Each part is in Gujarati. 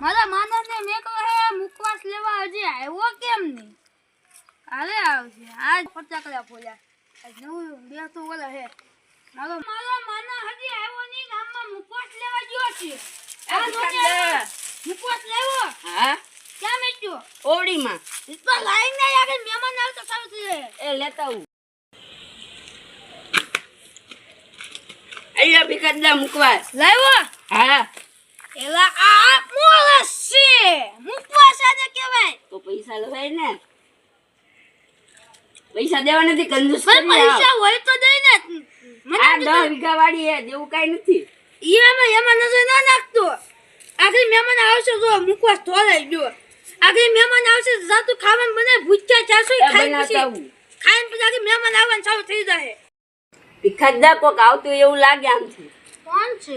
મારા મેં મેકલો હે મુકવાસ લેવા હજી આવ્યો કેમ નહીં? કાલે આવજે આજ ફટાકડા ફોલ્યા આજ નવું બે તો ઓલા હે. મારો મારા માના હજી આવ્યો નહીં ગામમાં મુકવાસ લેવા ગયો છે. મુકવાસ લેવો? હા? કેમ મેચ્યો? ઓડીમાં. તો લાઈન નહીં આગળ મહેમાન આવતો સારું છે. એ લેતા હું અહીંયા ભીખતલા મુકવાસ લાવ્યો? હા. એલા આ કહેવાય. તો પૈસા લવાય ને. પૈસા દેવા નથી કંજૂસ કરી પૈસા હોય તો દઈ ને. આ દસ વીઘા વાળી હે દેવું કાંઈ નથી. એમાં એમાં નજર ના નાખતો. આખરી મહેમાન આવશે જો મુખવાસ ધોલાઈ ગયો. આખરી મહેમાન આવશે જાતું ખાવાનું બને ભૂચ્યા ચાસો ખાઈ પછી ખાઈને પછી આખરી મહેમાન આવવાનું ચાલુ થઈ જાય. ભીખતદા કોક આવતું એવું લાગે આમથી. કોણ છે?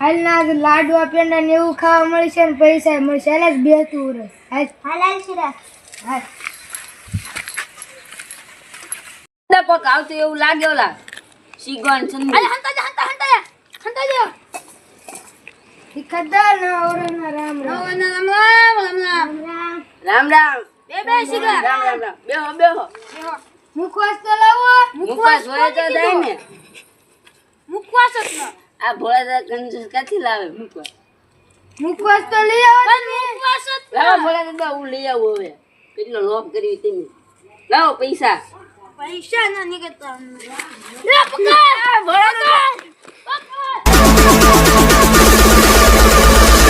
હાલ ના આજે લાડવા પેંડા ને એવું ખાવા મળશે ને પૈસા મળશે. હાલ જ બે તું રસ હાલ. હાલ ભીખતદા કોક આવતું એવું લાગે ઓલા શીગવાન સંધુ અરે હંતા જા હંતા હંતા હંતા જા ભીખતદા ના ઓરણના રામ રામ. રામ રામ રામ રામ. રામ રામ. રામ બે બે શીખા રામ રામ રામ. બેહો બેહો. મુખવાસ તો લાવો. મુખવાસ હોય તો જાય ને. મુખવાસ જ ન. આ ભોળા કંજૂસ ક્યાંથી લાવે? મુખવાસ મુખવાસ તો લઈ આવો જ લાવો ભોળા દાદા હું લઈ આવું હવે. કેટલો લોભ કરી તમે. લાવો પૈસા. પૈસા ના નીકળતા ભોળા પકડ.